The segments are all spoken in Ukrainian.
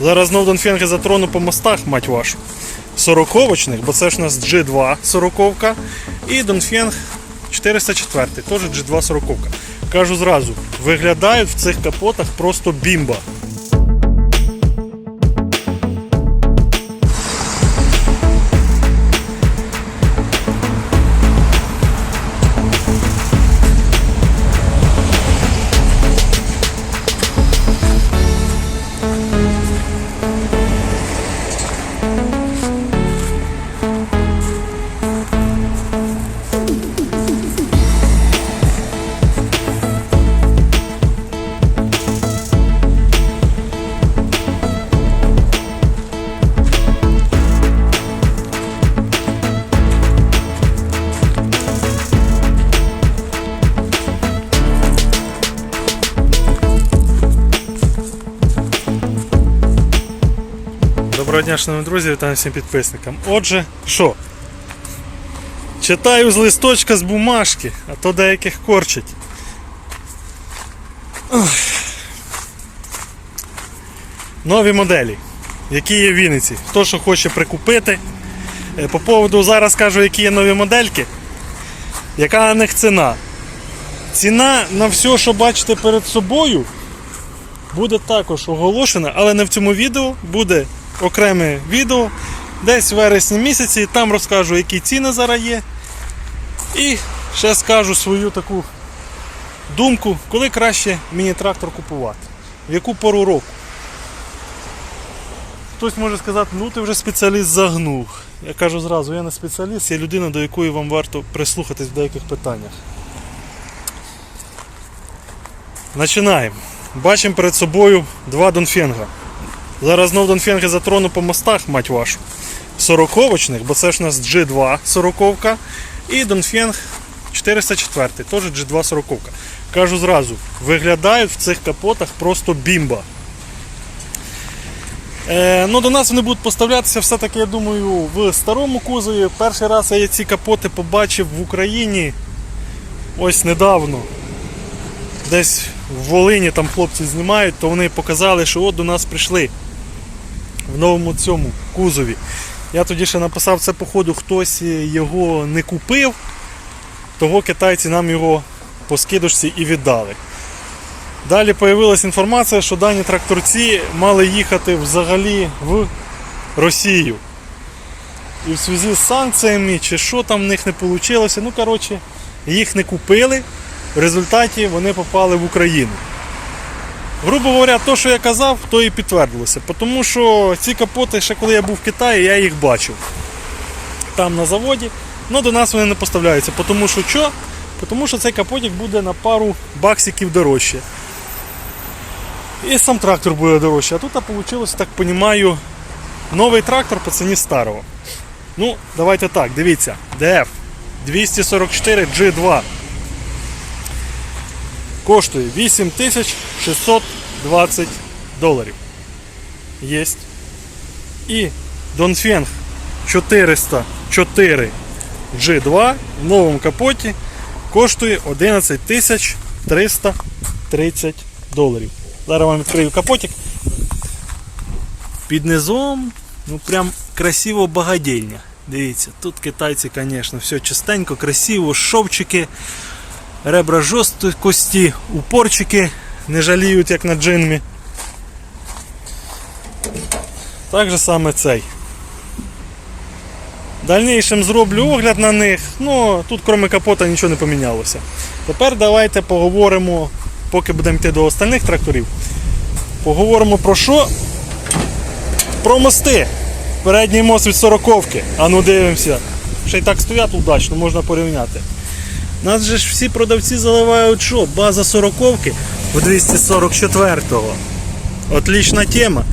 Зараз знов Донфенги затрону по мостах, мать вашу. Сороковочних, бо це ж у нас G2 сороковка і Донфенг 404, теж G2 сороковка. Кажу зразу, виглядають в цих капотах просто бімба. Дня, шановні друзі, вітаю всім підписникам. Отже, що? Читаю з листочка з бумажки, а то деяких корчить. Ох. Нові моделі, які є в Вінниці. Хто що хоче прикупити. Е, По поводу зараз кажу, які є нові модельки. Яка на них ціна? Ціна на все, що бачите перед собою, буде також оголошена, але не в цьому відео, буде окреме відео десь в вересні місяці, там розкажу, які ціни зараз є. І ще скажу свою таку думку, коли краще міні-трактор купувати, в яку пору року. Хтось може сказати, ну ти вже спеціаліст загнув. Я кажу зразу, я не спеціаліст, я людина, до якої вам варто прислухатись в деяких питаннях. Починаємо. Бачимо перед собою два Донфенга. Зараз знов Донфенги затрону по мостах, мать вашу. Сороковочних, бо це ж у нас G2 сороковка і Донфенг 404, теж G2 сороковка. Кажу зразу, виглядають в цих капотах просто бімба. Е, ну, до нас вони будуть поставлятися все-таки, я думаю, в старому кузові. Перший раз я ці капоти побачив в Україні ось недавно десь в Волині там хлопці знімають, то вони показали, що от до нас прийшли в новому цьому кузові. Я тоді ще написав це, походу, хтось його не купив, того китайці нам його по скидочці і віддали. Далі з'явилася інформація, що дані тракторці мали їхати взагалі в Росію. І в зв'язку з санкціями, чи що там в них не вийшло, ну коротше, їх не купили. В результаті вони попали в Україну. Грубо говоря, то, що я казав, то і підтвердилося. Тому що ці капоти, ще коли я був в Китаї, я їх бачив. Там на заводі. але до нас вони не поставляються. Тому що що? Тому що цей капотик буде на пару баксиків дорожче. І сам трактор буде дорожче. А тут вийшло, так розумію, новий трактор по ціні старого. Ну, давайте так, дивіться. DF 244 G2 коштує 8620 доларів. Єсть. І Донфенг 404 G2 в новому капоті коштує 11330 доларів. Зараз вам відкрию капотик. Під низом, ну прям красиво багадільня. Дивіться, тут китайці, звісно, все чистенько, красиво, шовчики, ребра жорсткості, упорчики не жаліють, як на джинмі. Так же саме цей. Дальнішим зроблю огляд на них, ну тут крім капота нічого не помінялося. Тепер давайте поговоримо, поки будемо йти до остальних тракторів. Поговоримо про що? Про мости. Передній мост від сороковки. А ну дивимося. Ще й так стоять удачно, можна порівняти. Нас же ж всі продавці заливають що? База сороковки в 244-го. Отлічна тема.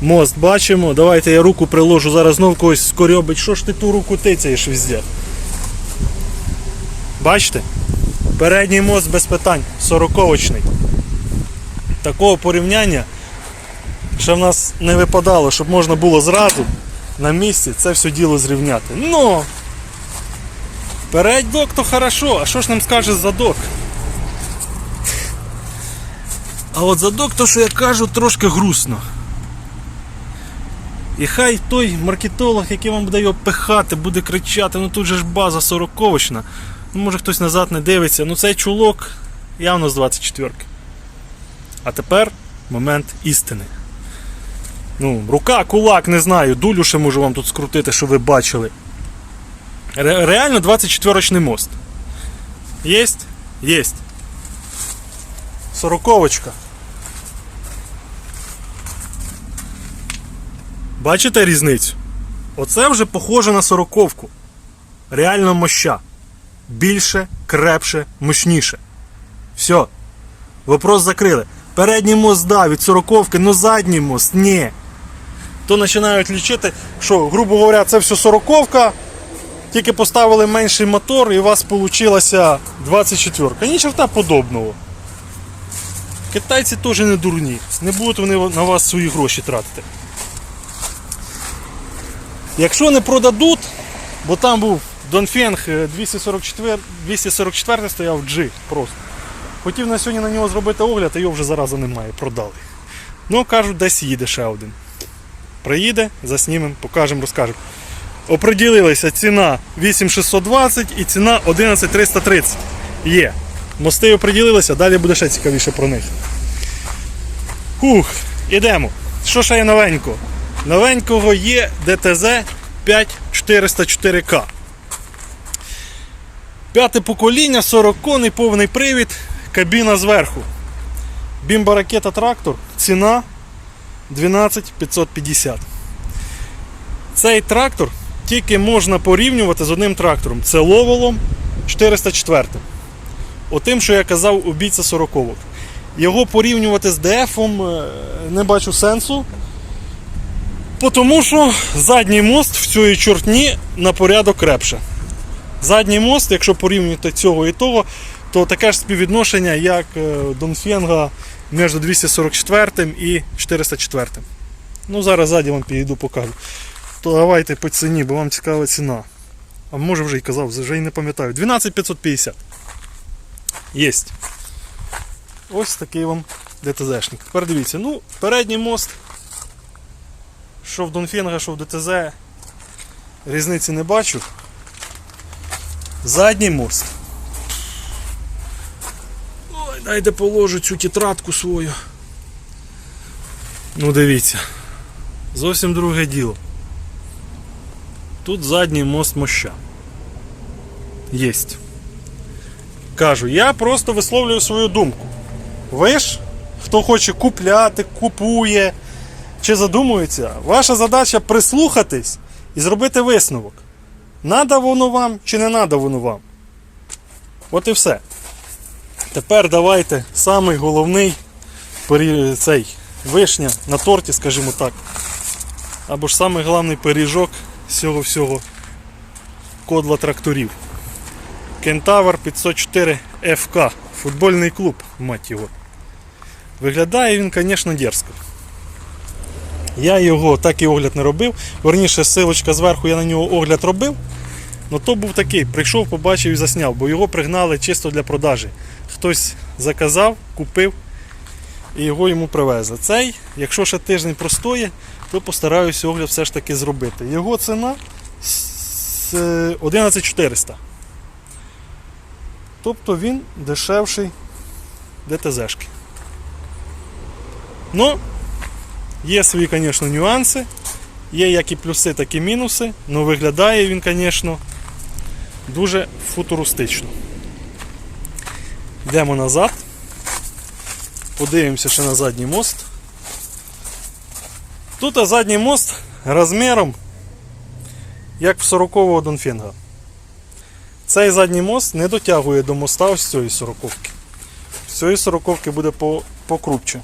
Мост бачимо. Давайте я руку приложу, зараз знов когось скорьобить. Що ж ти ту руку тицяєш везде? Бачите? Передній мост без питань, сороковочний. Такого порівняння ще в нас не випадало, щоб можна було зразу на місці це все діло зрівняти. Ну, переддок то хорошо, а що ж нам скаже задок? А от задок, то що я кажу, трошки грустно. І хай той маркетолог, який вам буде його пихати, буде кричати, ну тут же ж база 40-очна. Ну, може хтось назад не дивиться. Ну цей чулок явно з 24-ки. А тепер момент істини. Ну, рука, кулак, не знаю, дулю ще можу вам тут скрутити, що ви бачили. Ре- реально 24-очний мост. Єсть? Єсть. Сороковочка. Бачите різницю? Оце вже похоже на сороковку. Реально моща. Більше, крепше, мощніше. Все. Вопрос закрили. Передній мост да, від сороковки, но задній мост ні. То починають лічити, що, грубо говоря, це все сороковка, тільки поставили менший мотор і у вас вийшла 24. Ні черта подобного. Китайці теж не дурні. Не будуть вони на вас свої гроші тратити. Якщо не продадуть, бо там був Донфенг е, 244, 244 стояв G просто. Хотів на сьогодні на нього зробити огляд, а його вже зараза немає, продали. Ну, кажуть, десь їде ще один. Приїде, заснімемо, покажемо, розкажемо. Оприділилися ціна 8620 і ціна 11330. Є. Мости оприділилися, далі буде ще цікавіше про них. Ух, ідемо. Що ще є новенького? Новенького є ДТЗ 5404К. П'яте покоління, 40 коней, повний привід, кабіна зверху. Бімба ракета трактор, ціна 12550. Цей трактор тільки можна порівнювати з одним трактором. Це ловолом 404. Отим, що я казав у бійця 40 Його порівнювати з ДФом е, не бачу сенсу. Тому що задній мост в цій чортні на порядок крепше. Задній мост, якщо порівнювати цього і того, то таке ж співвідношення, як е, Донфенга між 244 і 404. Ну, зараз ззаді вам підійду покажу. То давайте по ціні, бо вам цікава ціна. А може вже й казав, вже й не пам'ятаю. 12550. Єсть. Ось такий вам ДТЗшник. Тепер дивіться, ну, передній мост. Що в Донфенга, що в ДТЗ. Різниці не бачу. Задній мост. Ой, дайте положу цю тетрадку свою. Ну дивіться. Зовсім друге діло. Тут задній мост моща. Єсть. Кажу, я просто висловлюю свою думку. Ви ж, хто хоче купляти, купує чи задумується, ваша задача прислухатись і зробити висновок. Надо воно вам чи не надо воно вам. От і все. Тепер давайте самий головний цей вишня на торті, скажімо так. Або ж самий головний пиріжок з цього всього кодла тракторів. Кентавр 504 ФК. Футбольний клуб, мать його. Виглядає він, звісно, дерзко. Я його так і огляд не робив. Верніше, силочка зверху, я на нього огляд робив. Ну то був такий, прийшов, побачив і засняв, бо його пригнали чисто для продажі. Хтось заказав, купив і його йому привезли. Цей, якщо ще тиждень простоє, то постараюся огляд все ж таки зробити. Його ціна с- е, 11400. Тобто він дешевший ДТЗшки. Ну, є свої, звісно, нюанси. Є як і плюси, так і мінуси. але виглядає він, звісно, дуже футуристично. Йдемо назад. Подивимося ще на задній мост. Тут задній мост розміром як в 40-го Донфенга. Цей задній мост не дотягує до моста ось цієї 40-ки. З цієї 40-ки буде покрупче.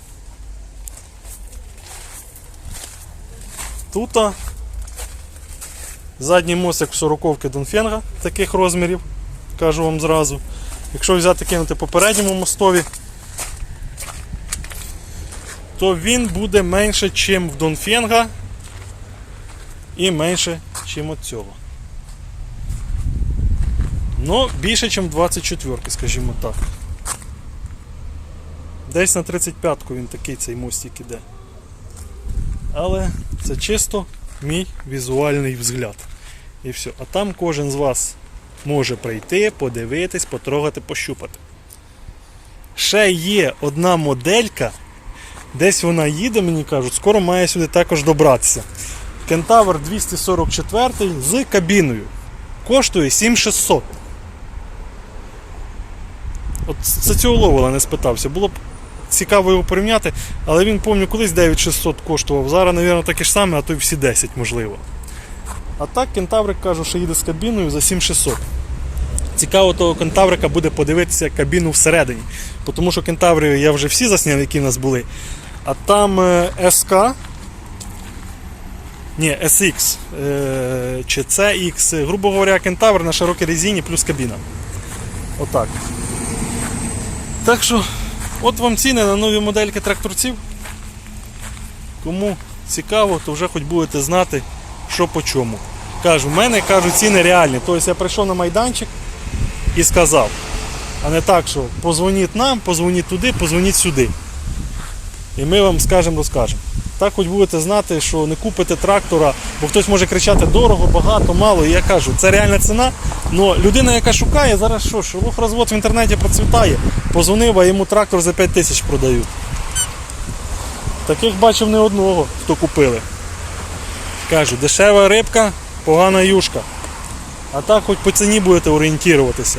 Тут задній мост як в 40-ки Донфенга таких розмірів, кажу вам зразу. Якщо взяти кинути по передньому мостові, то він буде менше, ніж в Донфенга і менше, ніж от цього. Ну, більше, ніж 24, скажімо так. Десь на 35-ку він такий цей мостик іде. Але це чисто мій візуальний взгляд. І все. А там кожен з вас може прийти, подивитись, потрогати, пощупати. Ще є одна моделька, десь вона їде, мені кажуть, скоро має сюди також добратися. Кентавр 244 з кабіною. Коштує 7600. От ловила не спитався. Було б цікаво його порівняти, але він пам'ятаю, колись 9600 коштував. Зараз, мабуть, таке ж саме, а то й всі 10 можливо. А так кентаврик кажу, що їде з кабіною за 7600. Цікаво того кентаврика буде подивитися кабіну всередині. Тому що кентаври я вже всі засняв, які в нас були. А там е, СК. Ні, SX е, чи CX. Грубо говоря, кентавр на широкій резині плюс кабіна. Отак. Так що, от вам ціни на нові модельки тракторців. Кому цікаво, то вже хоч будете знати, що по чому. Кажу, в мене кажу, ціни реальні. Тобто я прийшов на майданчик і сказав. А не так, що позвоніть нам, позвоніть туди, позвоніть сюди. І ми вам скажемо, розкажемо. Так хоч будете знати, що не купите трактора, бо хтось може кричати дорого, багато, мало. І я кажу, це реальна ціна. але людина, яка шукає, зараз що, що розвод в інтернеті процвітає. Позвонив, а йому трактор за 5 тисяч продають. Таких бачив не одного, хто купили. Кажу, дешева рибка, погана юшка. А так хоч по ціні будете орієнтуватися.